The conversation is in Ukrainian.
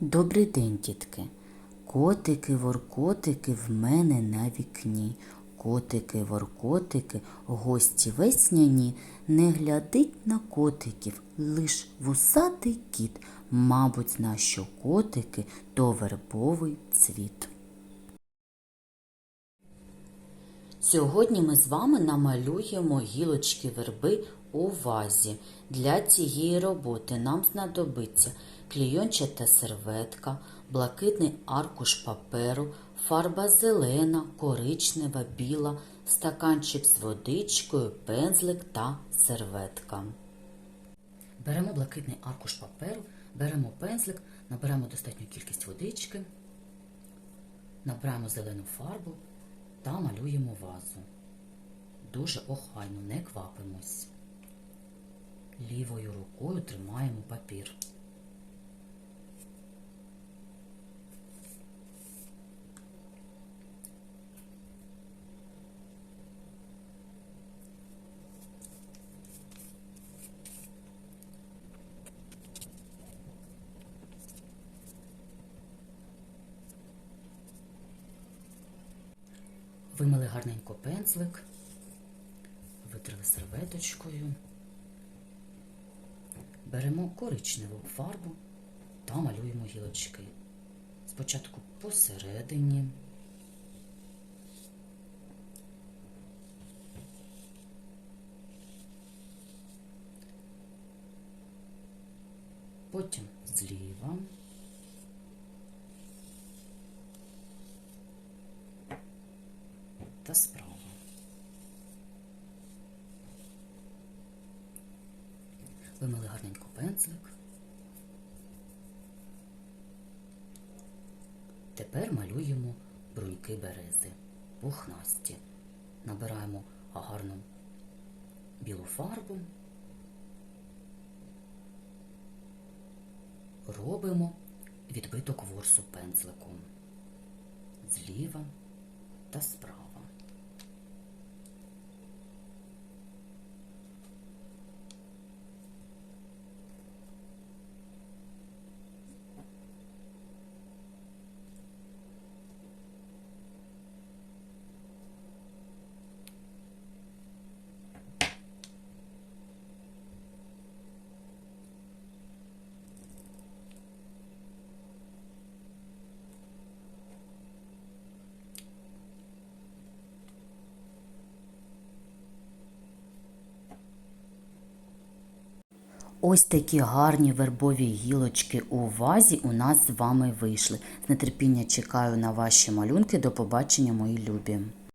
Добрий день, тітки. Котики, воркотики в мене на вікні. Котики, воркотики, гості весняні, не глядить на котиків, лиш вусатий кіт. Мабуть, на що котики то вербовий цвіт. Сьогодні ми з вами намалюємо гілочки верби у вазі. Для цієї роботи нам знадобиться клійончата серветка, блакитний аркуш паперу, фарба зелена, коричнева, біла, стаканчик з водичкою, пензлик та серветка. Беремо блакитний аркуш паперу, беремо пензлик, наберемо достатню кількість водички, набираємо зелену фарбу та малюємо вазу. Дуже охайно, не квапимось. Лівою рукою тримаємо папір. Вимили гарненько пензлик, витрили серветочкою. Беремо коричневу фарбу та малюємо гілочки. Спочатку посередині. Потім зліва. Та справа. Вимили гарненько пензлик. Тепер малюємо бруйки берези, пухнасті. Набираємо гарну білу фарбу. Робимо відбиток ворсу пензликом зліва та справа. Ось такі гарні вербові гілочки у вазі у нас з вами вийшли. З нетерпіння чекаю на ваші малюнки. До побачення, мої любі!